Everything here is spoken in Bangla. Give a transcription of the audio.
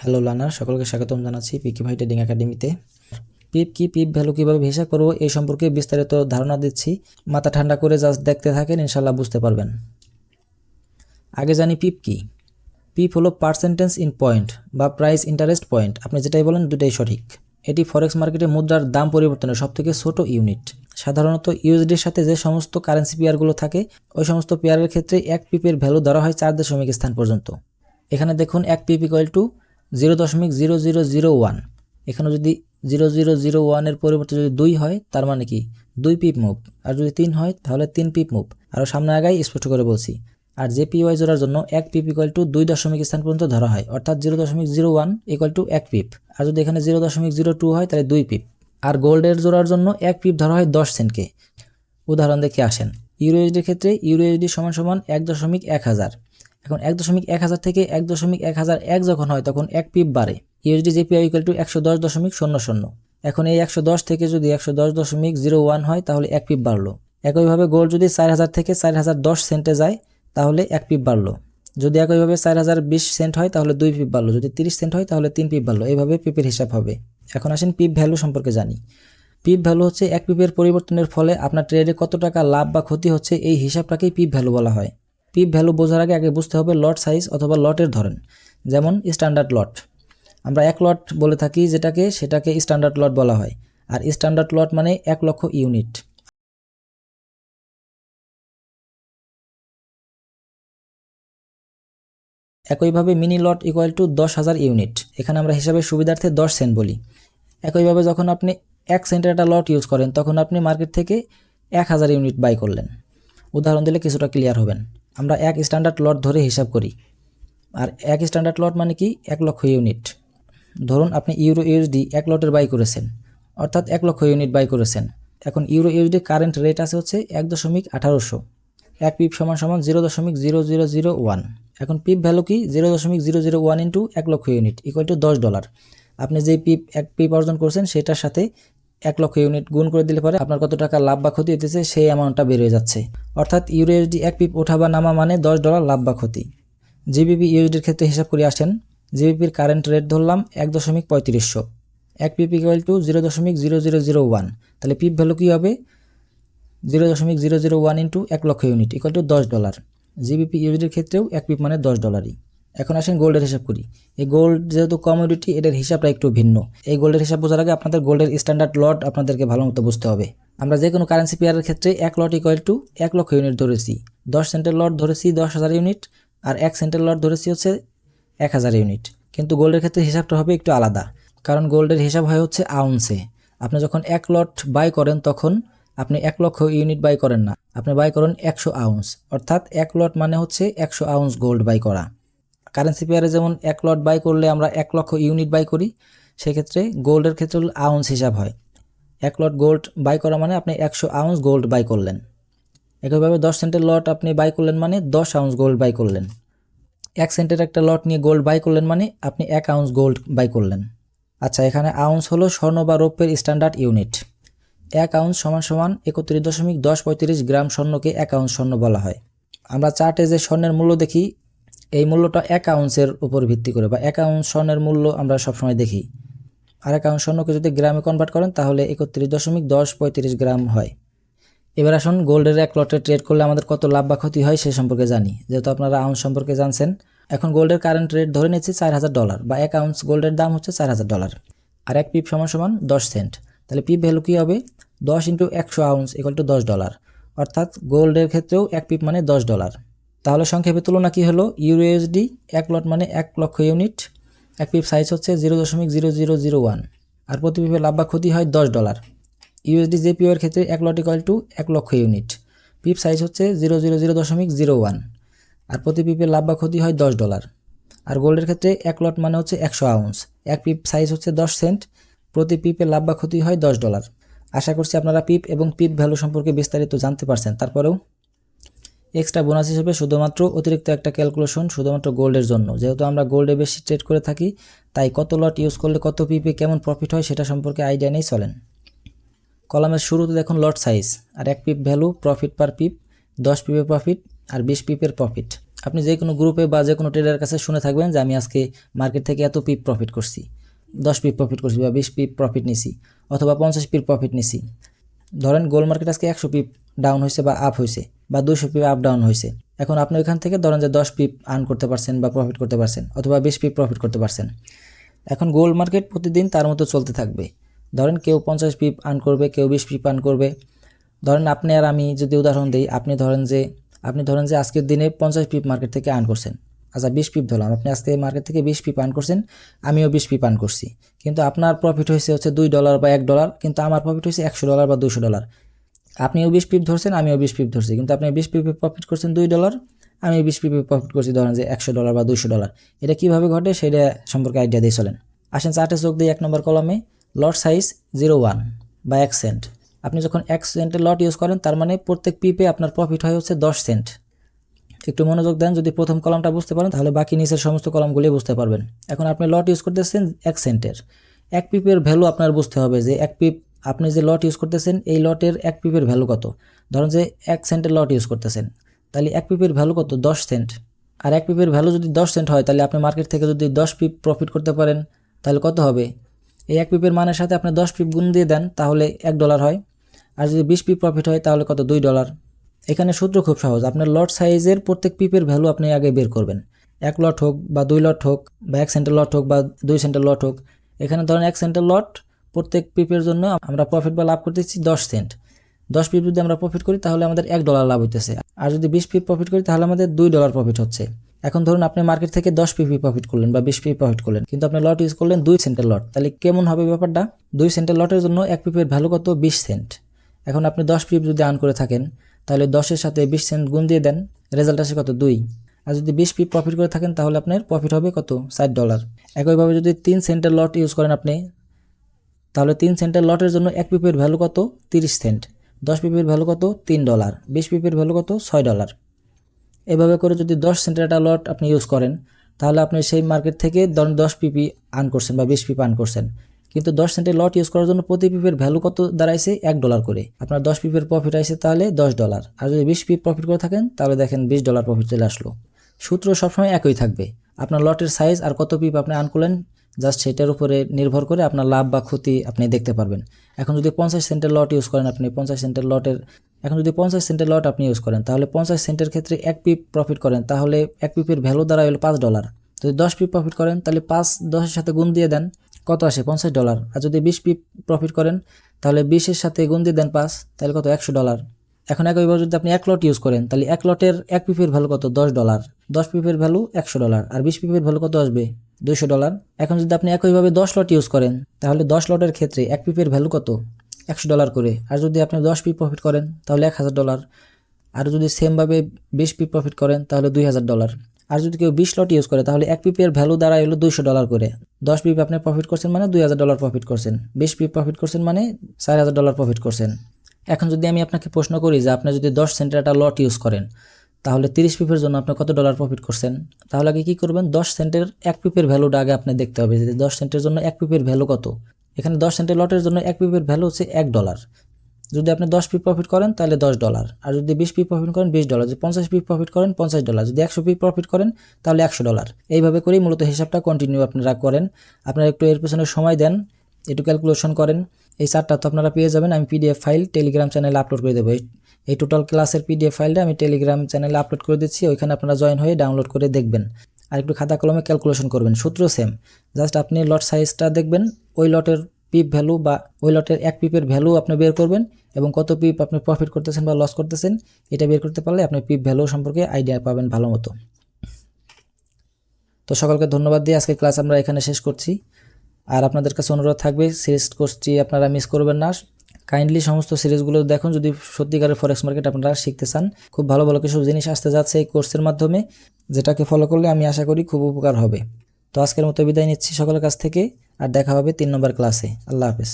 হ্যালো লার্নার সকলকে স্বাগতম জানাচ্ছি পিকি ভাই ট্রেডিং একাডেমিতে পিপ কি পিপ ভ্যালু কীভাবে হিসাব করব এই সম্পর্কে বিস্তারিত ধারণা দিচ্ছি। মাথা ঠান্ডা করে জাস্ট দেখতে থাকেন ইনশাল্লাহ বুঝতে পারবেন। আগে জানি পিপ কি। পিপ হলো পার্সেন্টেজ ইন পয়েন্ট বা প্রাইস ইন্টারেস্ট পয়েন্ট আপনি যেটাই বলেন দুটাই সঠিক। এটি ফরেক্স মার্কেটে মুদ্রার দাম পরিবর্তনের সবথেকে ছোট ইউনিট সাধারণত ইউএসডির সাথে যে সমস্ত কারেন্সি পেয়ারগুলো থাকে, ওই সমস্ত পেয়ারের ক্ষেত্রে এক পিপের ভ্যালু ধরা হয় চার দশমিক স্থান পর্যন্ত। এখানে দেখুন এক পিপ ইকুয়াল টু জিরো দশমিক জিরো জিরো জিরো ওয়ান। এখানে যদি জিরো জিরো জিরো ওয়ানের পরিবর্তে যদি দুই হয়, তার মানে কি? দুই পিপ মুভ। আর যদি তিন হয়, তাহলে তিন পিপ মুভ। আরও সামনে আগাই, স্পষ্ট করে বলছি। আর যে পিওয়াই জোড়ার জন্য এক পিপ ইকুয়াল টু দুই দশমিক স্থান পর্যন্ত ধরা হয়, অর্থাৎ জিরো দশমিক জিরো ওয়ান ইকুয়াল টু এক পিপ। আর যদি এখানে জিরো দশমিক জিরো টু হয়, তাহলে দুই পিপ। আর গোল্ডের জোড়ার জন্য এক পিপ ধরা হয় দশ সেন্টকে। উদাহরণ দেখে আসেন। ইউরোএসডির ক্ষেত্রে ইউরোএসডি সমান সমান এক দশমিক এক হাজার। এখন এক দশমিক এক হাজার থেকে এক দশমিক এক হাজার এক যখন হয়, তখন এক পিপ বাড়ে। ইউএসডি জেপিআই ইকুয়াল টু একশো দশ দশমিক শূন্য শূন্য। এখন এই একশো দশ থেকে যদি একশো দশ দশমিক জিরো ওয়ান হয়, তাহলে এক পিপ বাড়লো। একইভাবে গোল্ড যদি চার হাজার থেকে চার হাজার দশ সেন্টে যায়, তাহলে এক পিপ বাড়লো। যদি একইভাবে চার হাজার বিশ সেন্ট হয়, তাহলে দুই পিপ বাড়লো। যদি তিরিশ সেন্ট হয়, তাহলে তিন পিপ বাড়লো। এইভাবে পিপের হিসাব হবে। এখন আসেন পিপ ভ্যালু সম্পর্কে জানি। পিপ ভ্যালু হচ্ছে এক পিপের পরিবর্তনের ফলে আপনার ট্রেডে কত টাকা লাভ বা ক্ষতি হচ্ছে, এই হিসাবটাকেই পিপ ভ্যালু বলা হয়। পিপ ভ্যালু বোঝার আগে আগে বুঝতে হবে লট সাইজ অথবা লটের ধরন। যেমন স্ট্যান্ডার্ড লট। আমরা এক লট বলে থাকি যেটাকে সেটাকে স্ট্যান্ডার্ড লট বলা হয়। আর স্ট্যান্ডার্ড লট মানে এক লক্ষ ইউনিট। একইভাবে মিনি লট ইকুয়াল টু দশ হাজার ইউনিট। এখানে আমরা হিসাবে সুবিধার্থে দশ সেন্ট বলি। একইভাবে যখন আপনি এক সেন্টের একটা লট ইউজ করেন, তখন আপনি মার্কেট থেকে এক হাজার ইউনিট বাই করলেন। উদাহরণ দিলে কিছুটা ক্লিয়ার হবেন। আমরা এক স্ট্যান্ডার্ড লট ধরে হিসাব করি। আর এক স্ট্যান্ডার্ড লট মানে কি? এক লক্ষ ইউনিট ধরুন আপনি ইউরো ইউএসডি এক লটের বাই করেছেন। অর্থাৎ এক লক্ষ ইউনিট বাই করেছেন। এখন ইউরো ইউএসডি কারেন্ট রেট আছে হচ্ছে এক দশমিক আঠারোশো। এক পিপ সমান সমান জিরো দশমিক জিরো জিরো জিরো ওয়ান এখন পিপ ভ্যালু কি? জিরো দশমিক জিরো জিরো ওয়ান ইন্টু এক লক্ষ ইউনিট ইকুয়াল টু দশ ডলার আপনি যে পিপ এক পিপ অর্জন করছেন, সেটার সাথে এক লক্ষ ইউনিট গুণ করে দিলে পরে আপনার কত টাকা লাভ বা ক্ষতি হতেছে সেই অ্যামাউন্টটা বের হয়ে যাচ্ছে। অর্থাৎ ইউরোএসডি এক পিপ ওঠা বা নামা মানে দশ ডলার লাভ বা ক্ষতি। জিবিপি ইউএসডির ক্ষেত্রে হিসাব করে আসেন, জিবিপির কারেন্ট রেট ধরলাম এক দশমিক পঁয়ত্রিশশো। এক পিপ ইকুয়াল টু জিরো দশমিক জিরো জিরো জিরো ওয়ান তাহলে পিপ ভ্যালু কী হবে? জিরো দশমিক জিরো জিরো ওয়ান ইন্টু এক লক্ষ ইউনিট ইকুয়াল টু দশ ডলার। জিবিপি ইউএসডির ক্ষেত্রেও এক পিপ মানে দশ ডলারই। এখন আসেন গোল্ডের হিসাব করি। এই গোল্ড যেহেতু কমোডিটি এটার হিসাবটা একটু ভিন্ন। এই গোল্ডের হিসাব বোঝার আগে আপনাদের গোল্ডের স্ট্যান্ডার্ড লট আপনাদেরকে ভালো মতো বুঝতে হবে। আমরা যে কোনো কারেন্সি পেয়ারের ক্ষেত্রে এক লট ইকুয়াল টু এক লক্ষ ইউনিট ধরেছি। দশ সেন্টের লট ধরেছি দশ হাজার ইউনিট আর এক সেন্টের লট ধরেছি হচ্ছে এক হাজার ইউনিট কিন্তু গোল্ডের ক্ষেত্রে হিসাবটা হবে একটু আলাদা। কারণ গোল্ডের হিসাব হয় হচ্ছে আউন্সে আপনি যখন এক লট বাই করেন তখন আপনি এক লক্ষ ইউনিট বাই করেন না। আপনি বাই করেন একশো আউন্স অর্থাৎ এক লট মানে হচ্ছে একশো আউন্স গোল্ড বাই করা। কারেন্সি পেয়ারে যেমন এক লট বাই করলে আমরা এক লক্ষ ইউনিট বাই করি, সেক্ষেত্রে গোল্ডের ক্ষেত্রে আউন্স হিসাব হয়। এক লট গোল্ড বাই করা মানে আপনি একশো আউন্স গোল্ড বাই করলেন। একইভাবে দশ সেন্টের লট আপনি বাই করলেন মানে দশ আউন্স গোল্ড বাই করলেন। এক সেন্টের একটা লট নিয়ে গোল্ড বাই করলেন মানে আপনি এক আউন্স গোল্ড বাই করলেন। আচ্ছা এখানে আউন্স হলো স্বর্ণ বা রৌপ্যের স্ট্যান্ডার্ড ইউনিট এক আউন্স সমান সমান একত্রিশ দশমিক দশ পঁয়ত্রিশ গ্রাম স্বর্ণকে এক আউন্স স্বর্ণ বলা হয়। আমরা চার্টে যে স্বর্ণের মূল্য দেখি এই মূল্যটা এক আউন্সের উপর ভিত্তি করে বা এক আউন্স স্বর্ণের মূল্য আমরা সবসময় দেখি। আর এক আউন্স স্বর্ণকে যদি গ্রামে কনভার্ট করেন, তাহলে একত্রিশ দশমিক দশ পঁয়ত্রিশ গ্রাম হয়। এবার আসুন গোল্ডের এক লটে ট্রেড করলে আমাদের কত লাভ বা ক্ষতি হয় সে সম্পর্কে জানি। যেহেতু আপনারা আউন্স সম্পর্কে জানছেন, এখন গোল্ডের কারেন্ট রেট ধরে নিচ্ছি চার হাজার ডলার বা এক আউন্স গোল্ডের দাম হচ্ছে চার হাজার ডলার আর এক পিপ সমান সমান দশ সেন্ট তাহলে পিপ ভ্যালু কী হবে? দশ ইন্টু একশো আউন্স ইকুয়াল টু দশ ডলার অর্থাৎ গোল্ডের ক্ষেত্রেও এক পিপ মানে দশ ডলার তাহলে সংক্ষেপে তুলনা কী হলো? ইউরোএসডি এক লট মানে এক লক্ষ ইউনিট এক পিপ সাইজ হচ্ছে জিরো দশমিক জিরো জিরো জিরো ওয়ান আর প্রতি পিপে লাভ বা ক্ষতি হয় দশ ডলার ইউএসডি জেপিও এর ক্ষেত্রে এক লট ইকুয়াল টু এক লক্ষ ইউনিট পিপ সাইজ হচ্ছে জিরো জিরো জিরো দশমিক জিরো ওয়ান আর প্রতি পিপের লাভ বা ক্ষতি হয় দশ ডলার আর গোল্ডের ক্ষেত্রে এক লট মানে হচ্ছে একশো আউন্স এক পিপ সাইজ হচ্ছে দশ সেন্ট প্রতি পিপের লাভ বা ক্ষতি হয় দশ ডলার আশা করছি আপনারা পিপ এবং পিপ ভ্যালু সম্পর্কে বিস্তারিত জানতে পারছেন। তারপরেও এক্সট্রা বোনাস হিসেবে শুধুমাত্র অতিরিক্ত একটা ক্যালকুলেশন শুধুমাত্র গোল্ডের জন্য। যেহেতু আমরা গোল্ডে বেশি ট্রেড করে থাকি, তাই কত লট ইউজ করলে কত পিপে কেমন প্রফিট হয় সেটা সম্পর্কে আইডিয়া নেই চলেন। কলামের শুরুতে দেখুন লট সাইজ আর এক পিপ ভ্যালু প্রফিট পার পিপ দশ পিপের প্রফিট আর বিশ পিপের প্রফিট আপনি যে কোনো গ্রুপে বা যে কোনো ট্রেডারের কাছে শুনে থাকবেন যে আমি আজকে মার্কেট থেকে এত পিপ প্রফিট করছি। দশ পিপ প্রফিট করছি বা বিশ পিপ প্রফিট নিছি, অথবা পঞ্চাশ পিপ প্রফিট নিছি। ধরেন গোল্ড মার্কেট আজকে একশো পিপ ডাউন হয়েছে বা আপ হয়েছে বা দুশো পিপ আপ ডাউন হয়েছে এখন আপনি ওইখান থেকে ধরেন যে দশ পিপ আর্ন করতে পারছেন বা প্রফিট করতে পারছেন, অথবা বিশ পিপ প্রফিট করতে পারছেন। এখন গোল্ড মার্কেট প্রতিদিন তার মতো চলতে থাকবে। ধরেন কেউ পঞ্চাশ পিপ আর্ন করবে, কেউ বিশ পিপ আর্ন করবে। ধরেন আপনি আর আমি যদি উদাহরণ দিই, আপনি ধরেন যে, আপনি ধরেন যে আজকের দিনে পঞ্চাশ পিপ মার্কেট থেকে আর্ন করছেন। আচ্ছা বিশ পিপ ধরলাম, আপনি আজকে মার্কেট থেকে বিশ পিপ আর্ন করছেন, আমিও বিশ পিপ আর্ন করছি। কিন্তু আপনার প্রফিট হয়েছে হচ্ছে দুই ডলার বা এক ডলার কিন্তু আমার প্রফিট হয়েছে একশো ডলার বা দুশো ডলার আপনিও বিশ পিপ ধরছেন, আমিও বিশ পিপ ধরছি। কিন্তু আপনি বিশ পিপে প্রফিট করছেন দুই ডলার আমি বিশ পিপে প্রফিট করছি ধরেন যে একশো ডলার বা দুশো ডলার এটা কীভাবে ঘটে সেটা সম্পর্কে আইডিয়া দিয়ে চলেন। আসেন চার্টে চোখ দিয়ে এক নম্বর কলমে লট সাইজ জিরো ওয়ান বা এক সেন্ট আপনি যখন এক সেন্টের লট ইউজ করেন, তার মানে প্রত্যেক পিপে আপনার প্রফিট হয় হচ্ছে দশ সেন্ট একটু মনোযোগ দেন, যদি প্রথম কলামটা বুঝতে পারেন, তাহলে বাকি নিচের সমস্ত কলামগুলি বুঝতে পারবেন। এখন আপনি লট ইউজ করতেছেন এক সেন্টের এক পিপের ভ্যালু আপনার বুঝতে হবে যে এক পিপ আপনি যে লট ইউজ করতেছেন, এই লটের এক পিপের ভ্যালু কত? ধরুন যে এক সেন্টের লট ইউজ করতেছেন, তাহলে এক পিপের ভ্যালু কত? দশ সেন্ট আর এক পিপের ভ্যালু যদি দশ সেন্ট হয়, তাহলে আপনি মার্কেট থেকে যদি দশ পিপ প্রফিট করতে পারেন, তাহলে কত হবে? এই এক পিপের মানের সাথে আপনি দশ পিপ গুণ দিয়ে দেন, তাহলে এক ডলার হয়। আর যদি বিশ পিপ প্রফিট হয়, তাহলে কত? দুই ডলার এখানে সূত্র খুব সহজ, আপনার লট সাইজের প্রত্যেক পিপের ভ্যালু আপনি আগে বের করবেন। এক লট হোক বা দুই লট হোক বা এক সেন্টার লট হোক বা দুই সেন্টার লট হোক। এখানে ধরেন এক সেন্টার লট প্রত্যেক পিপের জন্য আমরা প্রফিট বা লাভ করতেছি দশ সেন্ট দশ পিপ যদি আমরা প্রফিট করি, তাহলে আমাদের এক ডলার লাভ হইতেছে। আর যদি বিশ পিপ প্রফিট করি, তাহলে আমাদের দুই ডলার প্রফিট হচ্ছে। এখন ধরুন আপনি মার্কেট থেকে দশ পিপি প্রফিট করলেন বা বিশ পিপি প্রফিট করলেন, কিন্তু আপনি লট ইউজ করলেন দুই সেন্টের লট তাহলে কেমন হবে ব্যাপারটা? দুই সেন্টের লটের জন্য এক পিপের ভ্যালু কত? বিশ সেন্ট এখন আপনি দশ পিপ যদি আর্ন করে থাকেন, তাহলে দশের সাথে বিশ সেন্ট গুণ দিয়ে দেন রেজাল্ট আসে কত? দুই। আর যদি বিশ পিপ প্রফিট করে থাকেন, তাহলে আপনার প্রফিট হবে কত? ষাট ডলার একইভাবে যদি তিন সেন্টের লট ইউজ করেন আপনি তাহলে তিন সেন্টের লটের জন্য এক পিপের ভ্যালু কত? তিরিশ সেন্ট। দশ পিপের ভ্যালু কত? তিন ডলার। বিশ পিপের ভ্যালু কত? ছয় ডলার। এভাবে করে যদি দশ সেন্টের একটা লট আপনি ইউজ করেন, তাহলে আপনি সেই মার্কেট থেকে ধরুন দশ পিপি আর্ন করছেন বা বিশ পিপি আর্ন করছেন। কিন্তু দশ সেন্টের লট ইউজ করার জন্য প্রতি পিপের ভ্যালু কত দাঁড়াইছে? এক ডলার করে। আপনার দশ পিপের প্রফিট আসছে তাহলে দশ ডলার। আর যদি বিশ পিপ প্রফিট করে থাকেন, তাহলে দেখেন বিশ ডলার প্রফিট চলে আসলো। সূত্র সবসময় একই থাকবে। আপনার লটের সাইজ আর কত পিপ আপনি আর্ন করলেন জাস্ট সেটার উপরে নির্ভর করে আপনার লাভ বা ক্ষতি আপনি দেখতে পারবেন। এখন যদি পঞ্চাশ সেন্টের লট ইউজ করেন আপনি, পঞ্চাশ সেন্টের লটের এখন যদি পঞ্চাশ সেন্টের লট আপনি ইউজ করেন, তাহলে পঞ্চাশ সেন্টের ক্ষেত্রে এক পিপ প্রফিট করেন, তাহলে এক পিপের ভ্যালু দ্বারা হলো পাঁচ ডলার যদি দশ পিপ প্রফিট করেন, তাহলে পাঁচ দশের সাথে গুণ দিয়ে দেন, কত আসে? পঞ্চাশ ডলার আর যদি বিশ পিপ প্রফিট করেন, তাহলে বিশের সাথে গুণ দিয়ে দেন পাঁচ, তাহলে কত? একশো ডলার এখন একইভাবে যদি আপনি এক লট ইউজ করেন, তাহলে এক লটের এক পিপের ভ্যালু কত? দশ ডলার দশ পিপের ভ্যালু একশো ডলার আর বিশ পিপের ভ্যালু কত আসবে? দুইশো ডলার এখন যদি আপনি একইভাবে দশ লট ইউজ করেন, তাহলে দশ লটের ক্ষেত্রে এক পিপের ভ্যালু কত? একশো ডলার করে। আর যদি আপনি দশ পিপ প্রফিট করেন, তাহলে এক হাজার ডলার আর যদি সেমভাবে বিশ পিপ প্রফিট করেন, তাহলে দুই হাজার ডলার আর যদি কেউ বিশ লট ইউজ করে, তাহলে এক পিপের ভ্যালু দ্বারা এলো দুইশো ডলার করে। দশ পিপ আপনি প্রফিট করছেন মানে দুই হাজার ডলার প্রফিট করছেন। বিশ পিপ প্রফিট করছেন মানে চার হাজার ডলার প্রফিট করছেন। এখন যদি আমি আপনাকে প্রশ্ন করি যে আপনি যদি দশ সেন্টের একটা লট ইউজ করেন তাহলে তিরিশ পিপের জন্য আপনি কত ডলার প্রফিট করছেন? তাহলে আগে কী করবেন? দশ সেন্টের এক পিপের ভ্যালুটা আগে আপনি দেখতে হবে যে দশ সেন্টের জন্য এক পিপের ভ্যালু কত। এখানে দশ সেন্টের লটের জন্য এক পিপের ভ্যালু হচ্ছে এক ডলার যদি আপনি দশ পিপ প্রফিট করেন, তাহলে দশ ডলার আর যদি বিশ পিপ প্রফিট করেন, বিশ ডলার যদি পঞ্চাশ পিপ প্রফিট করেন, পঞ্চাশ ডলার যদি একশো পিপ প্রফিট করেন, তাহলে একশো ডলার এইভাবে করেই মূলত হিসাবটা কন্টিনিউ আপনারা করেন। আপনারা একটু এর পেছনে সময় দেন, একটু ক্যালকুলেশন করেন। এই চারটা তো আপনারা পেয়ে যাবেন। আমি পিডিএফ ফাইল টেলিগ্রাম চ্যানেলে আপলোড করে দেবো। এই টোটাল ক্লাসের পিডিএফ ফাইলটা আমি টেলিগ্রাম চ্যানেলে আপলোড করে দিচ্ছি, ওইখানে আপনারা জয়েন হয়ে ডাউনলোড করে দেখবেন। আর একটু খাতা কলমে ক্যালকুলেশন করবেন, সূত্র সেম জাস্ট আপনি লট সাইজটা দেখবেন, ওই লটের পিপ ভ্যালু বা ওই লটের এক পিপের ভ্যালু আপনি বের করবেন এবং কত পিপ আপনি প্রফিট করতেছেন বা লস করতেছেন, এটা বের করতে পারলে আপনি পিপ ভ্যালু সম্পর্কে আইডিয়া পাবেন ভালো মতো। তো সকলকে ধন্যবাদ দিয়ে আজকে ক্লাস আমরা এখানে শেষ করছি। আর আপনাদের কাছে অনুরোধ থাকবে সিরিজ কোর্সটি আপনারা মিস করবেন না। কাইন্ডলি সমস্ত সিরিজগুলো দেখুন, যদি সত্যিকারের ফরেক্স মার্কেট আপনারা শিখতে চান। খুব ভালো ভালো কিছু জিনিস আসতে যাচ্ছে এই কোর্সের মাধ্যমে, যেটাকে ফলো করলে আমি আশা করি খুব উপকার হবে। তো আজকের মতো বিদায় নিচ্ছি সকলের কাছ থেকে, আর দেখা হবে তিন নম্বর ক্লাসে আল্লাহ হাফেজ।